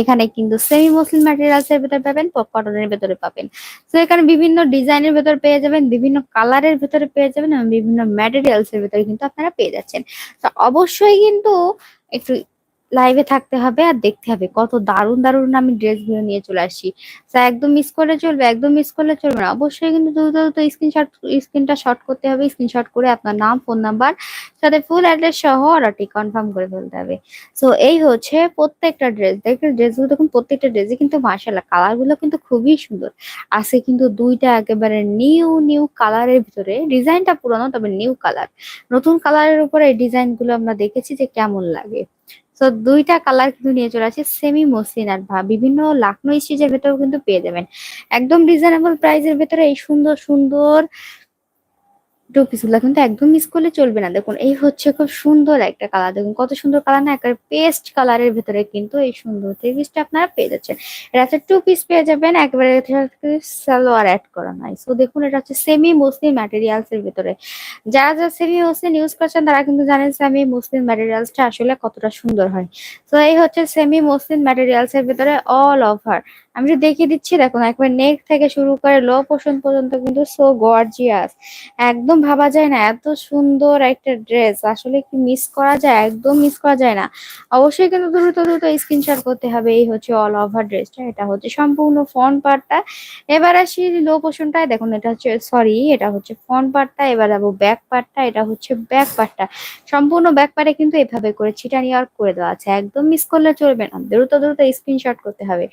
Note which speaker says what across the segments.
Speaker 1: এখানে কিন্তু semi muslin materials এর ভেতরে পাবেন পপ কটনের ভেতরে পাবেন। তো এখানে বিভিন্ন ডিজাইনের ভেতরে পেয়ে যাবেন, বিভিন্ন কালারের ভেতরে পেয়ে যাবেন এবং বিভিন্ন ম্যাটেরিয়ালস এর ভেতরে কিন্তু আপনারা পেয়ে যাচ্ছেন। তো অবশ্যই কিন্তু একটু লাইভে থাকতে হবে আর দেখতে হবে। কত দারুণ দারুণ আমি ড্রেসগুলো নিয়ে চলে আসি। তা একদম মিস করলে চলবে, একদম মিস করলে চলবে না। অবশ্যই কিন্তু দ্রুত দ্রুত স্ক্রিনশট স্ক্রিনটা শর্ট করতে হবে স্ক্রিনশট করে আপনার নাম ফোন নাম্বার সাথে ফুল অ্যাড্রেস সহ অর্ডারটি কনফার্ম করে ফেলতে হবে। সো এই হচ্ছে প্রত্যেকটা ড্রেস দেখবেন ড্রেসগুলো দেখুন, প্রত্যেকটা ড্রেসে কিন্তু মার্শাল্লাহ কালারগুলো কিন্তু খুবই সুন্দর। আছে কিন্তু দুইটা একেবারে নিউ নিউ কালারের ভিতরে ডিজাইনটা পুরনো, তবে নিউ কালার নতুন কালারের উপরে এই ডিজাইনগুলো আমরা দেখেছি যে কেমন লাগে। তো দুইটা কালার কিন্তু নিয়ে চলে আসে সেমি মসলিন আর বিভিন্ন লাখনো স্টিচের ভেতরেও কিন্তু পেয়ে যাবেন। একদম রিজনেবল প্রাইসের ভেতরে এই সুন্দর সুন্দর টু পিসগুলো কিন্তু একদম মিস করলে চলবে না। দেখুন, এই হচ্ছে খুব সুন্দর একটা কালার দেখুন, কত সুন্দর কালার না একটা পেস্ট কালারের ভেতরে কিন্তু এই সুন্দর থ্রি পিসটা আপনারা পেয়ে যাচ্ছেন। এটা হচ্ছে টু পিস পেয়ে যাবেন, একেবারে সালোয়ার অ্যাড করা নাই। সো দেখুন, এটা হচ্ছে সেমি মুসলিম ম্যাটেরিয়ালস এর ভেতরে। যারা যারা সেমি মুসলিম ইউজ করছেন, তারা কিন্তু জানেন সেমি মুসলিম ম্যাটেরিয়ালসটা আসলে কতটা সুন্দর হয়। তো এই হচ্ছে সেমি মুসলিম ম্যাটেরিয়ালস এর ভেতরে অল ওভার আমি যদি দেখিয়ে দিচ্ছি, দেখুন, একবার নেক থেকে শুরু করে লো পোষণ পর্যন্ত কিন্তু সো গর্জিয়াস একদম ভাবা যায় না, এত সুন্দর একটা ড্রেস আসলে কি মিস করা যায়? একদম মিস করা যায় না। অবশ্যই কিন্তু দ্রুত দ্রুত স্ক্রিনশট করতে হবে। এই হচ্ছে অল ওভার ড্রেসটা এটা হচ্ছে সম্পূর্ণ ফ্রন্ট পার্টটা এবার আসি লো পোষণটায় দেখুন, এটা হচ্ছে সরি এটা হচ্ছে ফ্রন্ট পার্টটা এবার যাব ব্যাক পার্টটা এটা হচ্ছে ব্যাক পার্টটা সম্পূর্ণ ব্যাক পার্টে কিন্তু এভাবে করে ছিটানি ওয়ার্ক করে দেওয়া আছে। একদম মিস করলে চলবে না। দ্রুত দ্রুত স্ক্রিনশট করতে হবে।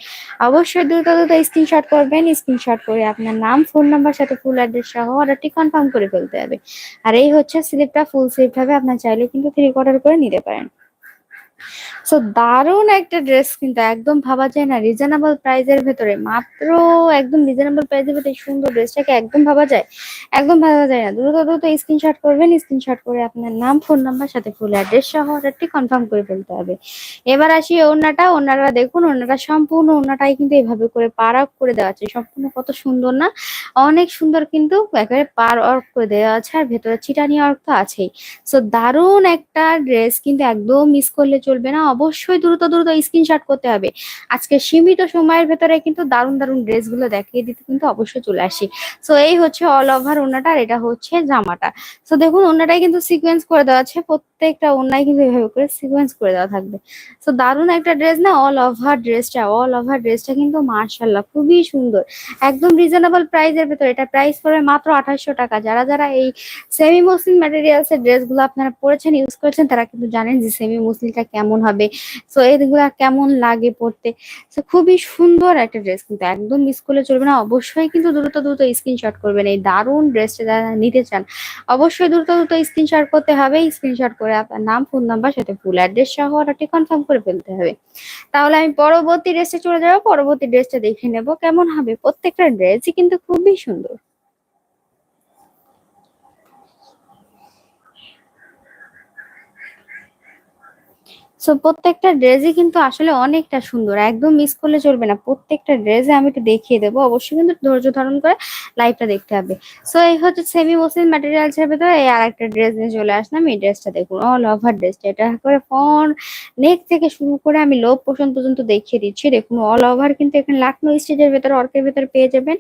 Speaker 1: অবশ্যই দ্রুত দ্রুত স্ক্রিনশট করবেন স্ক্রিনশট করে আপনার নাম ফোন নাম্বার সাথে ফুল অ্যাড্রেস সহ অর্ডারটি কনফার্ম করে ফেলতে হবে। আর এই হচ্ছে স্লিপটা ফুল স্লিপ হবে আপনার চাইলে কিন্তু থ্রি কোয়ার্টার করে নিতে পারেন। সো দারুণ একটা ড্রেস কিন্তু একদম ভাবা যায় না। রিজনেবল প্রাইজের ভেতরে, মাত্র একদম রিজনেবল প্রাইজের ভেতরে সুন্দর ড্রেসটাকে একদম ভাবা যায়। একদম ভাবা যায় না। দ্রুত দ্রুত স্ক্রিনশট করবেন স্ক্রিনশট করে আপনার নাম ফোন নাম্বার সাথে ফুল অ্যাড্রেস সহ অর্ডারটি কনফার্ম করে ফেলতে হবে। এবার আসি ওনাটা ওনারা দেখুন ওনাটা সম্পূর্ণ ওনাটাই কিন্তু এভাবে করে পার করে দেওয়া আছে। সম্পূর্ণ কত সুন্দর না? অনেক সুন্দর কিন্তু একেবারে পার ওয়ার্ক করে দেওয়া আছে। আর ভেতরে চিটানি ওয়ার্ক তো আছেই। সো দারুণ একটা ড্রেস কিন্তু একদম মিস করলে চলবে না, অবশ্যই দ্রুত দ্রুত স্ক্রিনশট করতে হবে। আজকে সীমিত সময়ের ভেতরে কিন্তু দারুণ দারুণ ড্রেসগুলো দেখিয়ে দিতে কিন্তু অবশ্যই চলে আসি। সো এই হচ্ছে অল ওভার ওনাটা আর এটা হচ্ছে জামাটা। সো দেখুন ওনাটাই কিন্তু সিকোয়েন্স করে দেওয়া আছে। প্রত্যেকটা ওনাই কিন্তু এভাবে করে সিকোয়েন্স করে দেওয়া থাকবে। সো দারুণ একটা ড্রেস না অল ওভার ড্রেসটা অল ওভার ড্রেসটা কিন্তু মার্শাল্লাহ খুবই সুন্দর। একদম রিজনেবল প্রাইসের ভেতরে। এটা প্রাইস পড়বে মাত্র আঠাশশো টাকা। যারা যারা এই সেমি মুসলিম ম্যাটেরিয়ালস এর ড্রেসগুলো আপনারা পরেছেন ইউজ করেছেন, তারা কিন্তু জানেন যে সেমি মুসলিমটা কেমন হবে। সো এইগুলা কেমন লাগে পড়তে সো খুবই সুন্দর একটা ড্রেস কিন্তু। একদম মিস করলে চলবে না। অবশ্যই কিন্তু দ্রুত দ্রুত স্ক্রিনশট করবেন। এই দারুণ ড্রেসটা যারা নিতে চান, অবশ্যই দ্রুত দ্রুত স্ক্রিনশট করতে হবে। স্ক্রিনশট করে আপনার নাম ফোন নাম্বার সাথে ফুল অ্যাড্রেস সহ অর্ডারটি কনফার্ম করে ফেলতে হবে। তাহলে আমি পরবর্তী ড্রেসে চলে যাব, পরবর্তী ড্রেসটা দেখে নেব, কেমন হবে? প্রত্যেকটা ড্রেসই কিন্তু খুবই সুন্দর। সো প্রত্যেকটা ড্রেসই কিন্তু আসলে অনেকটা সুন্দর। একদম মিস করলে চলবে না। প্রত্যেকটা ড্রেসে আমি একটু দেখিয়ে দেবো। অবশ্যই কিন্তু ধৈর্য ধারণ করে লাইভটা দেখতে হবে। সো এই হচ্ছে সেমি মসলিন ম্যাটেরিয়ালস এর ভেতরে এই আর একটা ড্রেস নিয়ে চলে আসলাম। এই ড্রেসটা দেখুন অল ওভার ড্রেসটা এটা করে ফন নেক থেকে শুরু করে আমি লোভ পোষণ পর্যন্ত দেখিয়ে দিচ্ছি। দেখুন অল ওভার কিন্তু এখানে লাকনো স্টেজের ভেতরে অর্কের ভেতরে পেয়ে যাবেন।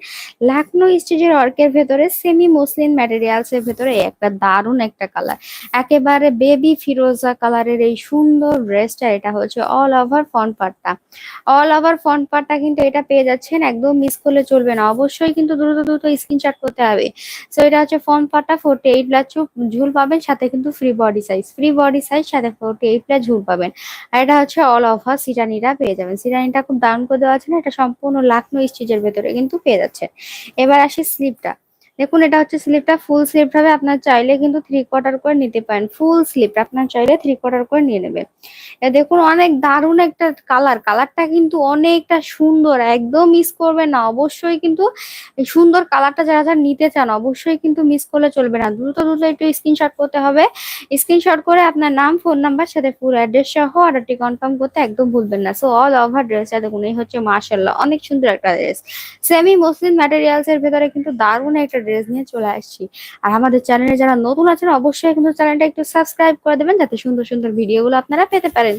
Speaker 1: লাকনো স্টেজের অর্কের ভেতরে সেমি মসলিন ম্যাটেরিয়ালস এর ভেতরে একটা দারুণ একটা কালার একেবারে বেবি ফিরোজা কালারের এই সুন্দর ড্রেসটা এটা হচ্ছে অল ওভার ফ্রন্ট পার্টটা অল ওভার ফ্রন্ট পার্টটা কিন্তু এটা পেয়ে যাচ্ছেন, একদম মিস করলে চলবে না। অবশ্যই কিন্তু দ্রুত দ্রুত স্ক্রিনশট করতে হবে। সো এটা হচ্ছে ফ্রন্ট পার্টটা ফোর্টি এইট ঝুল পাবেন, সাথে কিন্তু free body size free body size সাথে ফোর্টি এইট ঝুল পাবেন। আর এটা হচ্ছে অল ওভার সিটানিটা পেয়ে যাবেন। সিটানিটা খুব দারুণ করে দেওয়া আছে না, এটা সম্পূর্ণ লাখনো স্টিচের ভেতরে কিন্তু পেয়ে যাচ্ছে এবার আসি স্লিপটা দেখুন, এটা হচ্ছে স্লিপটা ফুল স্লিপ হবে। আপনার চাইলে কিন্তু থ্রি কোয়ার্টার করে নিতে পারেন। ফুল স্লিপ আপনার চাইলে থ্রি কোয়ার্টার করে নিয়ে নেবেন। দেখুন, অনেক দারুণ একটা কালার কালারটা কিন্তু অনেকটা সুন্দর, একদম মিস করবে না। অবশ্যই কিন্তু সুন্দর কালারটা যারা যারা নিতে চান, অবশ্যই কিন্তু মিস করলে চলবে না। দ্রুত দ্রুত একটু স্ক্রিনশট করতে হবে। স্ক্রিনশট করে আপনার নাম ফোন নাম্বার সাথে ফুল অ্যাড্রেস সহ অর্ডারটি কনফার্ম করতে একদম ভুলবেন না। সো অল ওভার ড্রেসটা দেখুন, এই হচ্ছে মার্শাল্লাহ অনেক সুন্দর একটা ড্রেস সেমি মুসলিম ম্যাটেরিয়ালস এর ভেতরে কিন্তু দারুণ একটা ড্রেস নিয়ে চলে আসছি। আর আমাদের চ্যানেলে যারা নতুন আছেন, অবশ্যই কিন্তু চ্যানেলটা একটু সাবস্ক্রাইব করে দেবেন, যাতে সুন্দর সুন্দর ভিডিওগুলো আপনারা পেতে পারেন।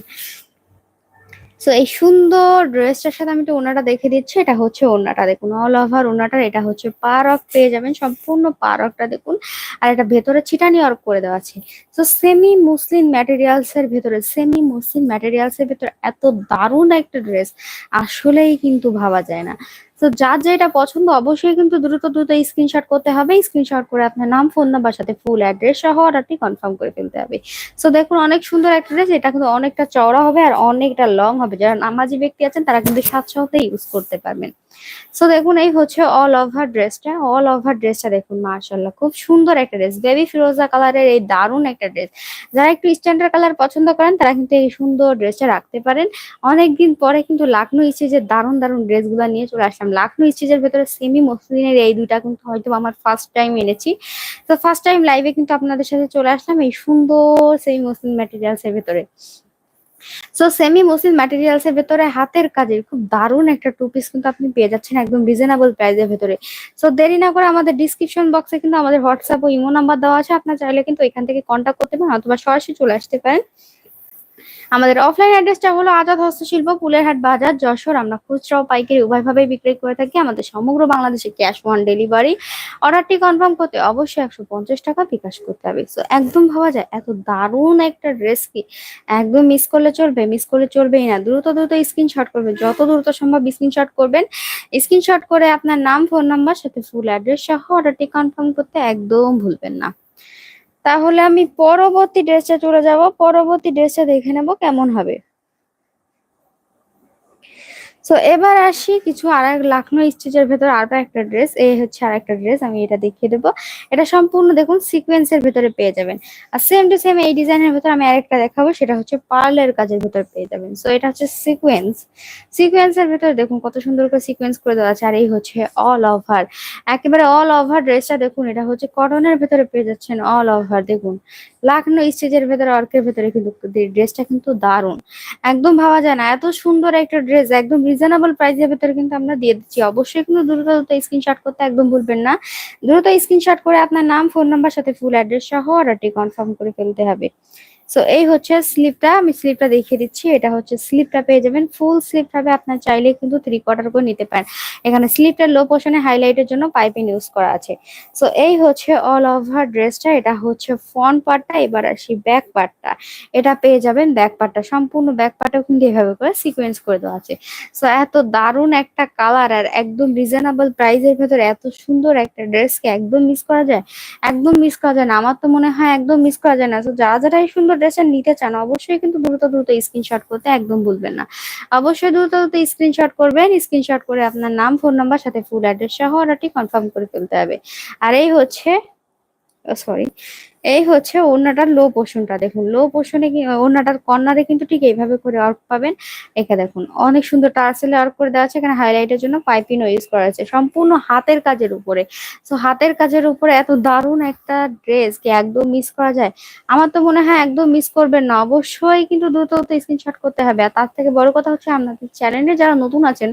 Speaker 1: সো এই সুন্দর ড্রেসটার সাথে আমি একটু ওনাটা দেখে দিচ্ছি। এটা হচ্ছে ওনাটা দেখুন অল ওভার ওনাটার এটা হচ্ছে পার অফ পেয়ে যাবেন, সম্পূর্ণ পার অফটা দেখুন। আর এটা ভেতরে ছিটানি অর্ক করে দেওয়া আছে। তো সেমি মুসলিম ম্যাটেরিয়ালস এর ভেতরে সেমি মুসলিম ম্যাটেরিয়ালস এর ভেতরে এত দারুণ একটা ড্রেস আসলেই কিন্তু ভাবা যায় না। তো যার যেটা পছন্দ, অবশ্যই কিন্তু দ্রুত দ্রুত স্ক্রিনশট করতে হবে। স্ক্রিনশট করে আপনার নাম ফোন নাম্বার সাথে ফুল অ্যাড্রেস সহ অর্ডারটি কনফার্ম করে ফেলতে হবে। সো দেখুন, অনেক সুন্দর একটা ড্রেস এটা কিন্তু অনেকটা চওড়া হবে আর অনেকটা লং হবে। যারা নামাজি ব্যক্তি আছেন, তারা কিন্তু সাথে ইউজ করতে পারবেন। সো দেখুন, এই হচ্ছে অল ওভার ড্রেসটা অল ওভার ড্রেসটা দেখুন মার্শাল্লাহ খুব সুন্দর একটা ড্রেস বেবি ফিরোজা কালারের এই দারুণ একটা ড্রেস যারা একটু স্ট্যান্ডার্ড কালার পছন্দ করেন, তারা কিন্তু এই সুন্দর ড্রেসটা রাখতে পারেন। অনেকদিন পরে কিন্তু লাকনো স্টিচের দারুণ দারুণ ড্রেসগুলো নিয়ে চলে আসলাম। লাকনো স্টিচের ভেতরে সেমি মসলিনের এই দুইটা কিন্তু হয়তো আমার ফার্স্ট টাইম এনেছি। তো ফার্স্ট টাইম লাইভে কিন্তু আপনাদের সাথে চলে আসলাম এই সুন্দর সেমি মসলিন ম্যাটেরিয়ালস এর ভেতরে। সো সেমি মসলিন ম্যাটেরিয়ালস এর ভেতরে হাতের কাজের খুব দারুণ একটা টু পিস কিন্তু আপনি পেয়ে যাচ্ছেন একদম রিজনেবল প্রাইসের ভেতরে। সো দেরি না করে আমাদের ডিসক্রিপশন বক্সে কিন্তু আমাদের হোয়াটসঅ্যাপ ও ইমো নাম্বার দেওয়া আছে। আপনার চাইলে কিন্তু এখান থেকে কন্ট্যাক্ট করতে পারেন অথবা সরাসরি চলে আসতে পারেন। আমাদের অফলাইন অ্যাড্রেসটা হলো আজাদ হস্তশিল্প পুলেরহাট বাজার, যশোর। আমরা খুচরা ও পাইকারি উভয়ভাবেই বিক্রি করে থাকি আমাদের সমগ্র বাংলাদেশে ক্যাশ অন ডেলিভারি। অর্ডারটি কনফার্ম করতে অবশ্যই একশো পঞ্চাশ টাকা বিকাশ করতে হবে। সো একদম ভাবা যায়, এত দারুণ একটা ড্রেস কি একদম মিস করলে চলবে মিস করলে চলবেই না। দ্রুত দ্রুত স্ক্রিনশট করবেন। যত দ্রুত সম্ভব স্ক্রিনশট করবেন। স্ক্রিনশট করে আপনার নাম ফোন নাম্বার সাথে ফুল অ্যাড্রেস সহ অর্ডারটি কনফার্ম করতে একদম ভুলবেন না। তাহলে আমি পরবর্তী ড্রেসে চলে যাব। পরবর্তী ড্রেসে দেখে নেব কেমন হবে। সো এবার আসি কিছু আর এক লাখনো স্টিচের ভেতর আর একটা ড্রেস। এই হচ্ছে আর একটা ড্রেস, আমি এটা দেখিয়ে দেবো। এটা সম্পূর্ণ দেখুন সিকোয়েন্সের ভেতরে পেয়ে যাবেন। আর সেম টু সেম এই ডিজাইনের ভেতর আমি আরেকটা দেখাবো, সেটা হচ্ছে পার্লের কাজের ভেতর পেয়ে যাবেন। সো এটা হচ্ছে সিকোয়েন্স। সিকোয়েন্সের ভেতরে দেখুন কত সুন্দর করে সিকোয়েন্স করে দেওয়া আছে, আর এই হচ্ছে অল ওভার একেবারে অল ওভার ড্রেসটা দেখুন, এটা হচ্ছে কটনের ভেতরে পেয়ে যাচ্ছেন অল ওভার দেখুন, লাখনো স্টেজের ভেতরে, অর্কের ভেতরে কিন্তু ড্রেসটা কিন্তু দারুণ। একদম ভাবা যায় না, এত সুন্দর একটা ড্রেস, একদম রিজনেবল প্রাইসের ভেতরে কিন্তু আমরা দিয়ে দিচ্ছি। অবশ্যই কিন্তু দ্রুত দ্রুত স্ক্রিনশট করতে একদম ভুলবেন না। দ্রুত স্ক্রিনশট করে আপনার নাম ফোন নাম্বার সাথে ফুল অ্যাড্রেস সহ অর্ডারটি কনফার্ম করে ফেলতে হবে। সো এই হচ্ছে স্লিপটা আমি স্লিপটা দেখিয়ে দিচ্ছি। এটা হচ্ছে স্লিপটা পেয়ে যাবেন। ফুল স্লিপ হবে, আপনার চাইলে কিন্তু থ্রি কোয়ার্টার করে নিতে পারেন। এখানে স্লিপটার লো পোর্শনে হাইলাইটের জন্য পাইপিং ইউজ করা আছে। সো এই হচ্ছে অল ওভার ড্রেসটা এটা হচ্ছে ফ্রন্ট পার্টটা এবার আসি ব্যাক পার্টটা এটা পেয়ে যাবেন ব্যাক পার্টটা সম্পূর্ণ ব্যাক পার্টটাও কিন্তু এভাবে করে সিকোয়েন্স করে দেওয়া আছে। সো এত দারুণ একটা কালার আর একদম রিজনেবল প্রাইসের ভেতরে এত সুন্দর একটা ড্রেসকে একদম মিস করা যায়। একদম মিস করা যায় না। আমার তো মনে হয় একদম মিস করা যায় না। সো যারা যারা এই সুন্দর ড্রেসটা নিতে চান, অবশ্যই কিন্তু দ্রুত দ্রুত স্ক্রিনশট করতে একদম ভুলবেন না। অবশ্যই দ্রুত দ্রুত স্ক্রিনশট করবেন স্ক্রিনশট করে আপনার নাম ফোন নাম্বার সাথে ফুল অ্যাড্রেস সহ অর্ডারটি কনফার্ম করে ফেলতে হবে। আর এই হচ্ছে সরি এই হচ্ছে ওড়নাটার লো পোর্শনটা দেখুন লো কি ওড়নাটার কর্নারে কিন্তু ঠিক এইভাবে করে অর্ক পাবেন। এখানে দেখুন, অনেক সুন্দর টার্সেলে অর্ক করে দেওয়া আছে। এখানে হাইলাইটের জন্য পাইপিনও ইউজ করা আছে। সম্পূর্ণ হাতের কাজের উপরে। সো হাতের কাজের উপরে এত দারুণ একটা ড্রেস কি একদম মিস করা যায়? আমার তো মনে হয় একদম মিস করবেন না। অবশ্যই কিন্তু দ্রুত স্ক্রিনশট করতে হবে। আর তার থেকে বড় কথা হচ্ছে আপনাদের চ্যানেলে যারা নতুন আছেন,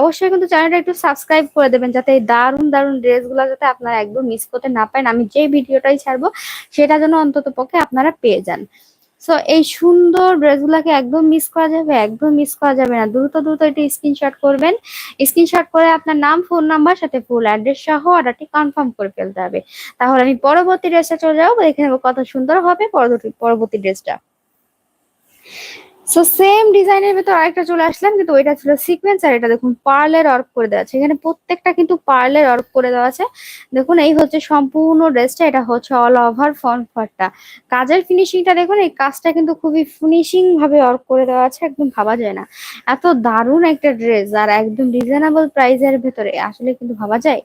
Speaker 1: অবশ্যই কিন্তু চ্যানেলটা একটু সাবস্ক্রাইব করে দেবেন। যাতে এই দারুণ দারুণ ড্রেসগুলো যাতে আপনারা একদম মিস করতে না পারেন। আমি যে ভিডিওটাই ছাড়বো সেটা যেন অন্তত পক্ষে আপনারা পেয়ে যান। সো এই সুন্দর ড্রেসগুলোকে একদম মিস করা যাবে, একদম মিস করা যাবে না। দ্রুত দ্রুত এটি স্ক্রিনশট করবেন। স্ক্রিনশট করে আপনার নাম ফোন নাম্বার সাথে ফুল অ্যাড্রেস সহ অর্ডারটি কনফার্ম করে ফেলতে হবে। তাহলে আমি পরবর্তী ড্রেসটা চলে যাব দেখে নেব কত সুন্দর হবে। পরবর্তী পরবর্তী ড্রেসটা সো সেম ডিজাইনের ভেতর আরেকটা চলে আসলাম, কিন্তু ওইটা ছিল সিকোয়েন্স আর এটা দেখুন পার্লের অর্ক করে দেওয়া আছে। এখানে প্রত্যেকটা কিন্তু পার্লের অর্ক করে দেওয়া আছে। দেখুন, এই হচ্ছে সম্পূর্ণ ড্রেসটা এটা হচ্ছে অল ওভার ফ্রন্ট পার্টটা কাজের ফিনিশিংটা দেখুন, এই কাজটা কিন্তু খুবই ফিনিশিং ভাবে অর্ক করে দেওয়া আছে, একদম ভাবা যায় না। এত দারুণ একটা ড্রেস আর একদম রিজনেবল প্রাইসের ভেতরে, আসলে কিন্তু ভাবা যায়?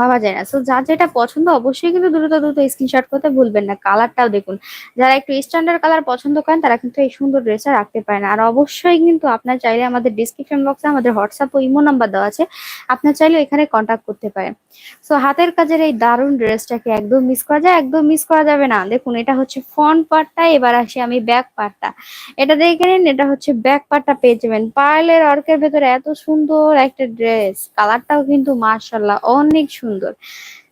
Speaker 1: ভাবা যায় না। সো যার যেটা পছন্দ, অবশ্যই কিন্তু দ্রুত দ্রুত স্ক্রিনশট করতে ভুলবেন না। কালারটাও দেখুন। যারা একটু স্ট্যান্ডার্ড কালার পছন্দ করেন, তারা কিন্তু এই সুন্দর ড্রেসটা রাখতে পারেন। আর অবশ্যই কিন্তু আপনার চাইলে আমাদের ডিসক্রিপশন বক্সে আমাদের হোয়াটসঅ্যাপ ও ইমো নাম্বার দেওয়া আছে। আপনার চাইলে এখানে কন্ট্যাক্ট করতে পারেন। সো হাতের কাজের এই দারুণ ড্রেসটাকে একদম মিস করা যায়, একদম মিস করা যাবে না। দেখুন, এটা হচ্ছে ফ্রন্ট পার্টটা এবার আসি আমি ব্যাক পার্টটা এটা দেখে নিন, এটা হচ্ছে ব্যাক পার্টটা পেয়ে যাবেন। পার্লের অর্কের ভেতরে এত সুন্দর একটা ড্রেস কালারটাও কিন্তু মার্শাল্লাহ অনেক সুন্দর।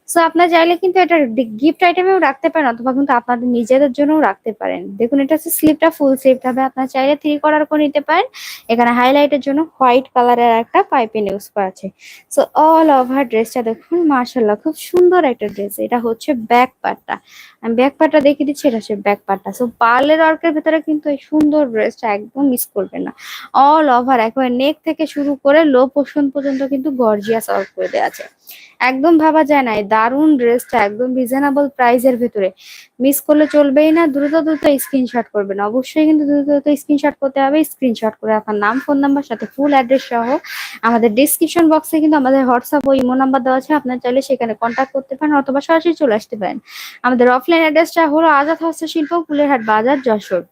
Speaker 1: সো আপনার চাইলে কিন্তু এটা গিফট আইটেমেও রাখতে পারেন, অথবা কিন্তু আপনাদের নিজেদের জন্যও রাখতে পারেন। দেখুন, এটা হচ্ছে স্লিপটা ফুল স্লিপ হবে। আপনার চাইলে থ্রি করার করে নিতে পারেন। এখানে হাইলাইটের জন্য হোয়াইট কালারের একটা পাইপিং ইউজ করা আছে। সো অল ওভার ড্রেসটা দেখুন মার্শাল্লাহ খুব সুন্দর একটা ড্রেস এটা হচ্ছে ব্যাক পার্টটা আমি ব্যাক পার্টটা দেখিয়ে দিচ্ছি, এটা হচ্ছে ব্যাক পার্টটা সো পার্লের অর্কের ভেতরে কিন্তু এই সুন্দর ড্রেসটা একদম মিস করবেন না। অল ওভার একবার নেক থেকে শুরু করে লো পোর্শন পর্যন্ত কিন্তু গর্জিয়াস ওয়ার্ক করে দেওয়া আছে। একদম ভাবা যায় না দারুণ ড্রেসটা, একদম রিজনেবল প্রাইসের ভেতরে। মিস করলে চলবেই না, দ্রুত দ্রুত স্ক্রিনশট করবেন। অবশ্যই কিন্তু দ্রুত দ্রুত স্ক্রিনশট করতে হবে স্ক্রিনশট করে আপনার নাম ফোন নাম্বার সাথে ফুল অ্যাড্রেস সহ আমাদের ডিসক্রিপশন বক্সে কিন্তু আমাদের হোয়াটসঅ্যাপ ও ইমো নাম্বার দেওয়া আছে। আপনার চাইলে সেখানে কন্ট্যাক্ট করতে পারেন অথবা সরাসরি চলে আসতে পারেন। আমাদের অফলাইন অ্যাড্রেসটা হলো আজাদ হস্তশিল্প ফুলেরহাট বাজার, যশোর।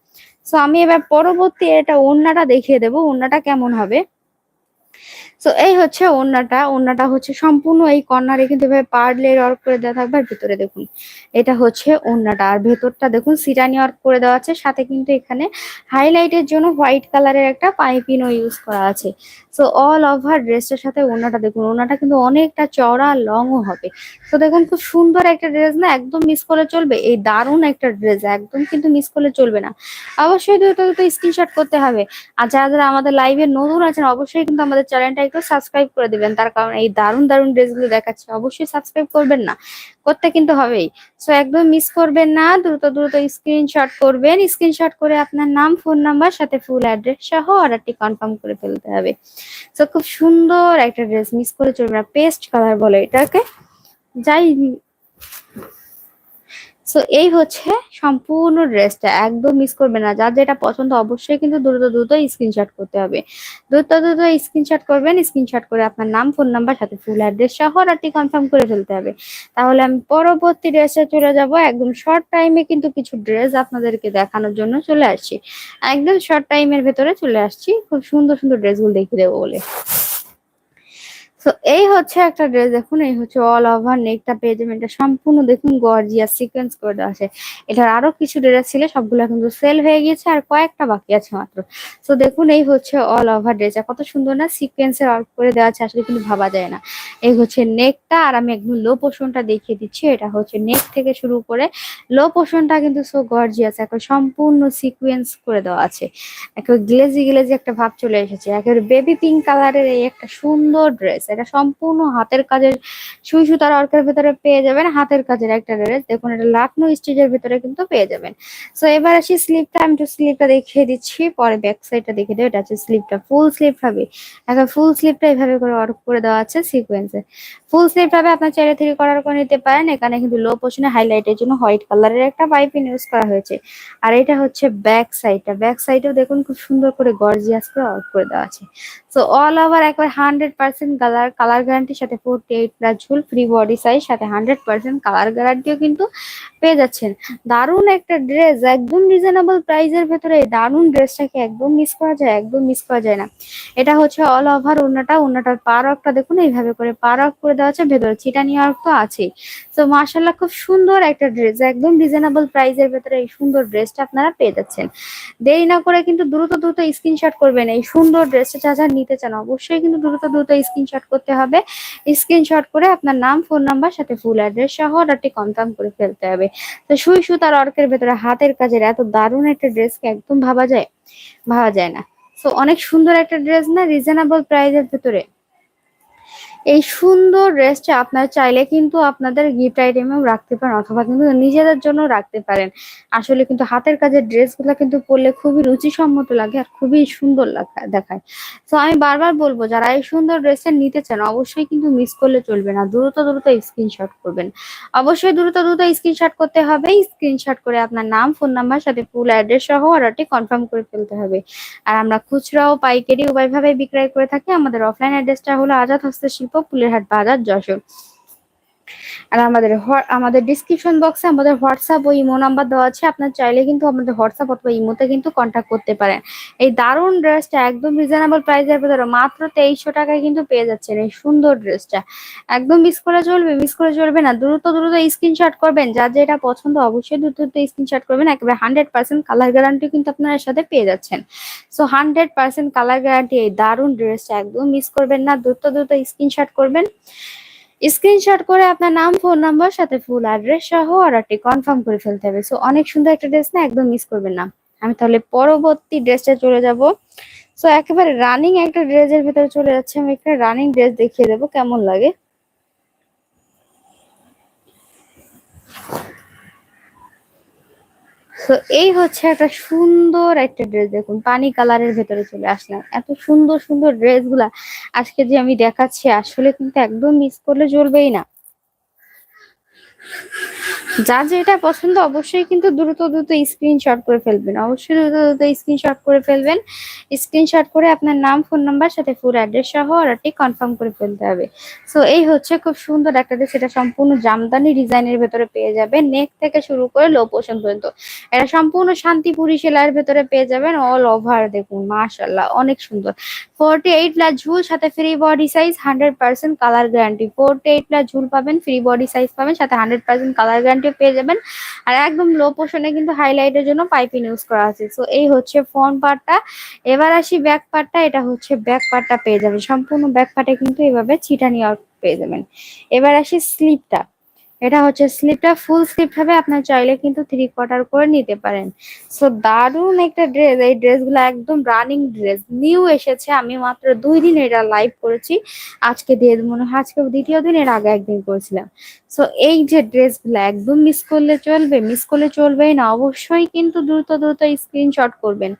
Speaker 1: সো আমি এবার পরবর্তী এটা ওড়নাটা দেখিয়ে দেবো, ওড়নাটা কেমন হবে? সো এই হচ্ছে ওড়নাটা। ওড়নাটা হচ্ছে সম্পূর্ণ এই কর্নারে কিন্তু এভাবে পার্লের ওয়ার্ক করে দেওয়া থাকবে। আর ভিতরে দেখুন, এটা হচ্ছে ওড়নাটা। আর ভেতরটা দেখুন, সিরানি ওয়ার্ক করে দেওয়া আছে। সাথে কিন্তু এখানে হাইলাইটের জন্য হোয়াইট কালারের একটা পাইপিনও ইউজ করা আছে। সো অল ওভার ড্রেসটার সাথে ওড়নাটা দেখুন। ওড়নাটা কিন্তু অনেকটা চওড়া লংও হবে। তো দেখুন, খুব সুন্দর একটা ড্রেস না? একদম মিস করে চলবে। এই দারুণ একটা ড্রেস একদম কিন্তু মিস করলে চলবে না। অবশ্যই দ্রুত দ্রুত স্ক্রিনশট করতে হবে। আর যারা যারা আমাদের লাইভে নতুন আছেন, অবশ্যই কিন্তু আমাদের চ্যানেলটা একটু সাবস্ক্রাইব করে দিবেন। তার কারণ এই দারুণ দারুণ ড্রেসগুলো দেখাচ্ছে। অবশ্যই সাবস্ক্রাইব করবেন না। করতে কিন্তু হবেই। সো একদম মিস করবেন না। দ্রুত দ্রুত স্ক্রিনশট করবেন। স্ক্রিনশট করে আপনার নাম ফোন নাম্বার সাথে ফুল অ্যাড্রেস সহ অর্ডারটি কনফার্ম করে ফেলতে হবে। সো খুব সুন্দর একটা ড্রেস মিস করে চলবে না পেস্ট কালার বলে এটাকে। যাই সো এই হচ্ছে সম্পূর্ণ ড্রেসটা। একদম মিস করবে না। যার যেটা পছন্দ অবশ্যই কিন্তু দ্রুত দ্রুত স্ক্রিনশট করতে হবে। দ্রুত দ্রুত স্ক্রিনশট করবেন স্ক্রিনশট করে আপনার নাম ফোন নাম্বার সাথে ফুল অ্যাড্রেস সহ অর্ডারটি কনফার্ম করে ফেলতে হবে। তাহলে আমি পরবর্তী ড্রেসে চলে যাব। একদম শর্ট টাইমে কিন্তু কিছু ড্রেস আপনাদেরকে দেখানোর জন্য চলে আসছি। একদম শর্ট টাইমের ভেতরে চলে আসছি। খুব সুন্দর সুন্দর ড্রেসগুলো দেখিয়ে দেবো বলে। তো এই হচ্ছে একটা ড্রেস দেখুন, এই হচ্ছে অল ওভার নেকটা পেয়ে এটা সম্পূর্ণ, দেখুন গর্জিয়াস সিকোয়েন্স করে দেওয়া আছে। এটার আরও কিছু ড্রেস ছিল, সবগুলো কিন্তু সেল হয়ে গিয়েছে আর কয়েকটা বাকি আছে মাত্র। তো দেখুন, এই হচ্ছে অল ওভার ড্রেস কত সুন্দর না? সিকোয়েন্সের অল্প করে দেওয়া আছে, আসলে কিন্তু ভাবা যায় না। এই হচ্ছে নেকটা আর আমি একদম লো পোর্শনটা দেখিয়ে দিচ্ছি। এটা হচ্ছে নেক থেকে শুরু করে লো পোর্শনটা কিন্তু সো গর্জিয়াস একটা সম্পূর্ণ সিকোয়েন্স করে দেওয়া আছে। একেবারে গ্লেজি গ্লেজি একটা ভাব চলে এসেছে। একেবারে বেবি পিঙ্ক কালারের এই একটা সুন্দর ড্রেস এটা সম্পূর্ণ হাতের কাজের সুই সুতার অর্কের ভেতরে পেয়ে যাবেন, হাতের কাজের একটা ড্রেস দেখুন, এটা লাকনো স্টিচের ভেতরে কিন্তু পেয়ে যাবেন। সো এবার আসি স্লিপটা আমি একটু স্লিপটা দেখিয়ে দিচ্ছি, পরে ব্যাক সাইডটা দেখিয়ে দেবো। এটা হচ্ছে স্লিপটা ফুল স্লিপ হবে। এখন ফুল স্লিপটা এইভাবে করে অর্ক করে দেওয়া আছে সিকোয়েন্সে ফুল স্লিপ হবে আপনার চাইলে থ্রি করার করে নিতে পারেন। এখানে কিন্তু লো পোর্শনে হাইলাইটের জন্য হোয়াইট কালারের একটা পাইপিং ইউজ করা হয়েছে। আর এটা হচ্ছে ব্যাক সাইডটা ব্যাক সাইডেও দেখুন খুব সুন্দর করে গর্জিয়াস করে অর্ক করে দেওয়া আছে। সো অল ওভার একবার হান্ড্রেড পার্সেন্ট কালার কালার গ্যারান্টির সাথে ফোরটি এইট প্লাস ঝুল ফ্রি বডি সাইজ সাথে হান্ড্রেড পার্সেন্ট কালার গ্যারান্টিও কিন্তু পেয়ে যাচ্ছেন। দারুণ একটা ড্রেস একদম রিজনেবল প্রাইসের ভেতরে দারুণ ড্রেসটাকে একদম মিস করা যায়, একদম মিস করা যায় না। এটা হচ্ছে অল ওভার ওনাটা ওনাটার পার ওয়ার্কটা দেখুন, এইভাবে করে পার ওয়ার্ক করে দেওয়া আছে, ভেতরে চিটানি ওয়ার্ক তো আছেই। তো মার্শাল্লাহ খুব সুন্দর একটা ড্রেস একদম রিজনেবল প্রাইসের ভেতরে এই সুন্দর ড্রেসটা আপনারা পেয়ে যাচ্ছেন। দেরি না করে কিন্তু দ্রুত দ্রুত স্ক্রিনশট করবেন এই সুন্দর ড্রেসটা যা যা নিতে চান, অবশ্যই কিন্তু দ্রুত দ্রুত স্ক্রিনশট করতে হবে। স্ক্রিনশট করে আপনার নাম ফোন নাম্বার সাথে ফুল অ্যাড্রেস সহ অর্ডারটি কনফার্ম করে ফেলতে হবে। তো সুই সুতার অর্কের ভেতরে হাতের কাজের এত দারুণ একটা ড্রেসকে একদম ভাবা যায়? ভাবা যায় না। তো অনেক সুন্দর একটা ড্রেস না রিজনেবল প্রাইসের ভেতরে। এই সুন্দর ড্রেসটা আপনারা চাইলে কিন্তু আপনাদের গিফট আইটেমেও রাখতে পারেন অথবা কিন্তু নিজেদের জন্য রাখতে পারেন। আসলে কিন্তু হাতের কাজের ড্রেসগুলো কিন্তু পরলে খুবই রুচিসম্মত লাগে আর খুবই সুন্দর দেখায়। তো আমি বারবার বলব, যারা এই সুন্দর ড্রেসটা নিতে চান, অবশ্যই কিন্তু মিস করলে চলবে না। দ্রুত দ্রুত স্ক্রিনশট করবেন। অবশ্যই দ্রুত দ্রুত স্ক্রিনশট করতে হবে। স্ক্রিনশট করে আপনার নাম ফোন নাম্বার সাথে ফুল অ্যাড্রেস সহ অর্ডারটি কনফার্ম করে ফেলতে হবে। আর আমরা খুচরা ও পাইকারি উভয়ভাবে বিক্রয় করে থাকি। আমাদের অফলাইন অ্যাড্রেসটা হলো আজাদ হস্তশিল্প ফুলেরহাট বাজার যশোর। আর আমাদের আমাদের ডিসক্রিপশন বক্সে আমাদের হোয়াটসঅ্যাপ ও ইমো নাম্বার দেওয়া আছে। আপনার চাইলে কিন্তু আমাদের হোয়াটসঅ্যাপ অথবা ইমোতে কিন্তু কন্ট্যাক্ট করতে পারেন। এই দারুণ ড্রেসটা একদম রিজনেবল প্রাইসের ভেতরে মাত্র তেইশশো টাকায় কিন্তু পেয়ে যাচ্ছেন এই সুন্দর ড্রেসটা একদম মিস করে চলবে মিস করে চলবে না। দ্রুত দ্রুত স্ক্রিনশট করবেন। যার যেটা পছন্দ অবশ্যই দ্রুত দ্রুত স্ক্রিনশট করবেন। একেবারে হান্ড্রেড পার্সেন্ট কালার গ্যারান্টি কিন্তু আপনারা সাথে পেয়ে যাচ্ছেন। So hundred percent colour guarantee এই দারুণ ড্রেসটা একদম মিস করবেন না। দ্রুত দ্রুত স্ক্রিনশট করবেন। স্ক্রিনশট করে আপনার নাম, ফোন নাম্বার, সাথে ফুল অ্যাড্রেস সহ অর্ডারটি কনফার্ম করে ফেলতে হবে। সো অনেক সুন্দর একটা ড্রেস না, একদম মিস করবেন না। আমি তাহলে পরবর্তী ড্রেসটা চলে যাব। সো একেবারে রানিং একটা ড্রেসের ভিতরে চলে যাচ্ছে। আমি একটা রানিং ড্রেস দেখিয়ে দেবো, কেমন লাগে। তো এই হচ্ছে একটা সুন্দর একটা ড্রেস দেখুন। পানি কালারের ভেতরে চলে আসলাম। এত সুন্দর সুন্দর ড্রেসগুলা আজকে যে আমি দেখাচ্ছি, আসলে কিন্তু একদম মিস করলে চলবেই না। যার যেটা পছন্দ অবশ্যই কিন্তু দ্রুত দ্রুত স্ক্রিনশট করে ফেলবেন। অবশ্যই দ্রুত দ্রুত স্ক্রিনশট করে ফেলবেন। স্ক্রিনশট করে আপনার নাম ফোন নাম্বার সাথে ফুল অ্যাড্রেস সহ অর্ডারটি কনফার্ম করে ফেলতে হবে। সো এই হচ্ছে খুব সুন্দর একটা ড্রেস এটা সম্পূর্ণ জামদানি ডিজাইনের ভেতরে পেয়ে যাবে নেক থেকে শুরু করে লো পোর্শন পর্যন্ত। এটা সম্পূর্ণ শান্তিপুরি সেলাইয়ের ভেতরে পেয়ে যাবেন। অল ওভার দেখুন মাশাল্লাহ অনেক সুন্দর। ফোরটি এইট প্লাস ঝুল সাথে free body size hundred percent colour guarantee forty eight plus ঝুল পাবেন ফ্রি বডি সাইজ পাবেন, সাথে হান্ড্রেড পার্সেন্ট কালার গ্যারান্টিও পেয়ে যাবেন। আর একদম লো পোর্শনে কিন্তু হাইলাইটের জন্য পাইপিং ইউজ করা আছে। সো এই হচ্ছে ফ্রন্ট পার্টটা এবার আসি ব্যাক পার্টটা এটা হচ্ছে ব্যাক পার্টটা পেয়ে যাবেন। সম্পূর্ণ ব্যাক পার্টে কিন্তু এভাবে ছিটানি আউট পেয়ে যাবেন। এবার আসি স্লিপটা এটা হচ্ছে স্লিপটা ফুল স্লিপ হবে আপনার চাইলে কিন্তু থ্রি কোয়ার্টার করে নিতে পারেন। সো দারুণ একটা ড্রেস এই ড্রেসগুলো একদম রানিং ড্রেস নিউ এসেছে। আমি মাত্র দুই দিন এটা লাইভ করেছি। আজকে দিয়ে মনে হয় আজকে দ্বিতীয় দিন, এর আগে একদিন করেছিলাম। সো এই যে ড্রেসগুলো একদম মিস করলে চলবে মিস করলে চলবেই না। অবশ্যই কিন্তু দ্রুত দ্রুত স্ক্রিনশট করবেন।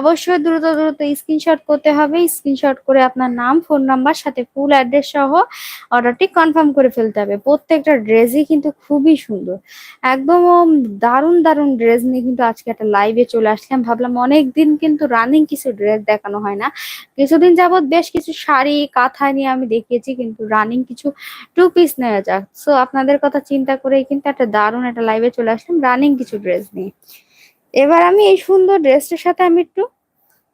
Speaker 1: অবশ্যই দ্রুত দ্রুত স্ক্রিনশট করতে হবে। স্ক্রিনশট করে আপনার নাম ফোন নাম্বার সাথে ফুল অ্যাড্রেস সহ অর্ডারটি কনফার্ম করে ফেলতে হবে। প্রত্যেকটা ড্রেসই কিন্তু খুবই সুন্দর। একদম দারুণ দারুণ ড্রেস নিয়ে কিন্তু আজকে একটা লাইভে চলে আসলাম। ভাবলাম অনেকদিন কিন্তু রানিং কিছু ড্রেস দেখানো হয় না। কিছুদিন যাবত বেশ কিছু শাড়ি, কাঁথা নিয়ে আমি দেখিয়েছি, কিন্তু রানিং কিছু টু পিস নেওয়া যাক। সো আপনাদের কথা চিন্তা করে কিন্তু একটা দারুণ একটা লাইভে চলে আসলাম রানিং কিছু ড্রেস নিয়ে। এবার আমি এই সুন্দর ড্রেসটার সাথে আমি একটু